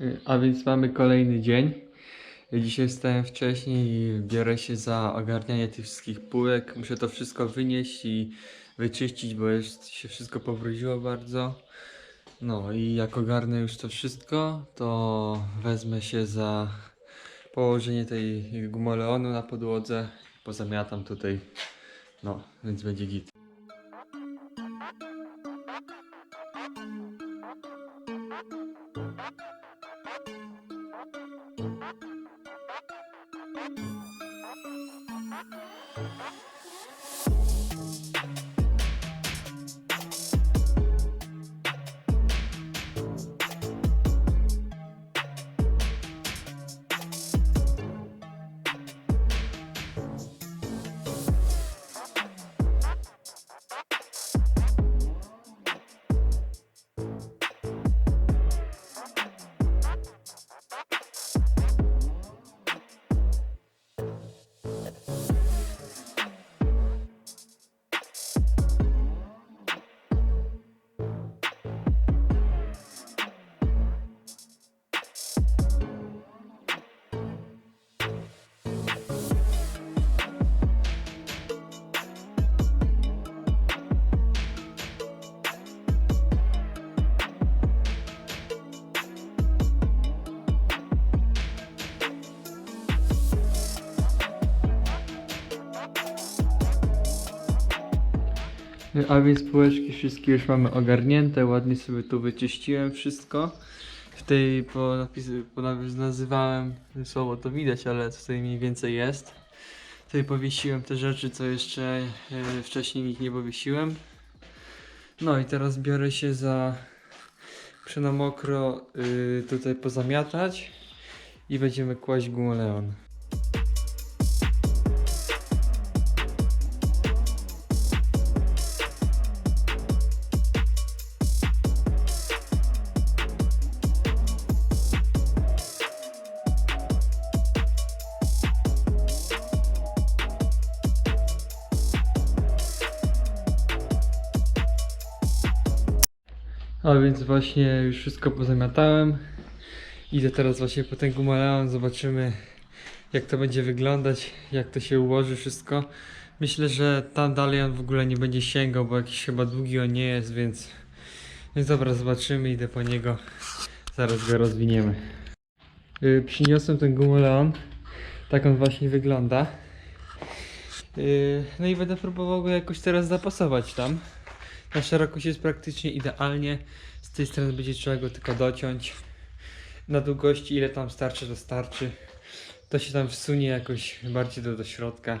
Y, A więc mamy kolejny dzień. Dzisiaj wstałem wcześniej i biorę się za ogarnianie tych wszystkich półek. Muszę to wszystko wynieść i wyczyścić, bo jest, się wszystko pobrudziło bardzo. No i jak ogarnę już to wszystko, to wezmę się za położenie tej gumoleonu na podłodze. Pozamiatam tutaj. No, więc będzie git. A więc półeczki wszystkie już mamy ogarnięte, ładnie sobie tu wyczyściłem wszystko. W tej nazywałem słowo to widać, ale tutaj mniej więcej jest. Tutaj powiesiłem te rzeczy, co jeszcze e, wcześniej ich nie powiesiłem. No i teraz biorę się za przy na mokro y, tutaj pozamiatać i będziemy kłaść gumoleon. A więc właśnie już wszystko pozamiatałem. Idę teraz właśnie po ten gumaleon, zobaczymy jak to będzie wyglądać, jak to się ułoży wszystko. Myślę, że tam dalej on w ogóle nie będzie sięgał, bo jakiś chyba długi on nie jest, więc... Więc dobra, zobaczymy, idę po niego. Zaraz go rozwiniemy. Yy, przyniosłem ten gumaleon. Tak on właśnie wygląda. Yy, no i będę próbował go jakoś teraz zapasować tam. Na szerokość jest praktycznie idealnie. Z tej strony będzie trzeba go tylko dociąć. Na długości ile tam starczy, to starczy. To się tam wsunie jakoś bardziej do, do środka.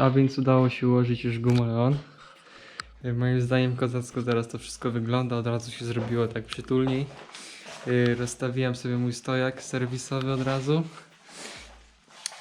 A więc udało się ułożyć już gumoleon. Y, Moim zdaniem kozacko teraz to wszystko wygląda, od razu się zrobiło tak przytulniej. Y, Rozstawiłem sobie mój stojak serwisowy od razu.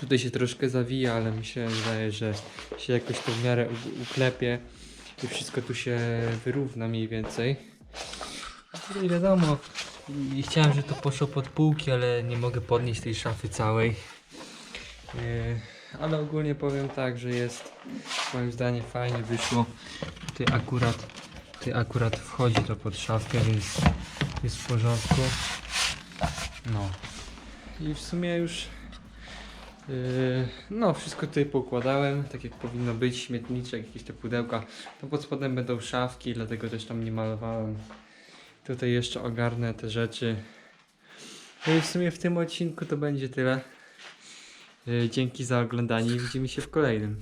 Tutaj się troszkę zawija, ale mi się wydaje, że się jakoś to w miarę uklepie i wszystko tu się wyrówna mniej więcej. I wiadomo, i chciałem, żeby to poszło pod półki, ale nie mogę podnieść tej szafy całej. Ale ogólnie powiem tak, że jest moim zdaniem fajnie wyszło. Tutaj akurat, tutaj akurat wchodzi to pod szafkę, więc jest w porządku. No. I w sumie już yy, no wszystko tutaj poukładałem, tak jak powinno być, śmietniczek, jakieś te pudełka. No pod spodem będą szafki, dlatego też tam nie malowałem. Tutaj jeszcze ogarnę te rzeczy. No i w sumie w tym odcinku to będzie tyle. Yy, Dzięki za oglądanie i widzimy się w kolejnym.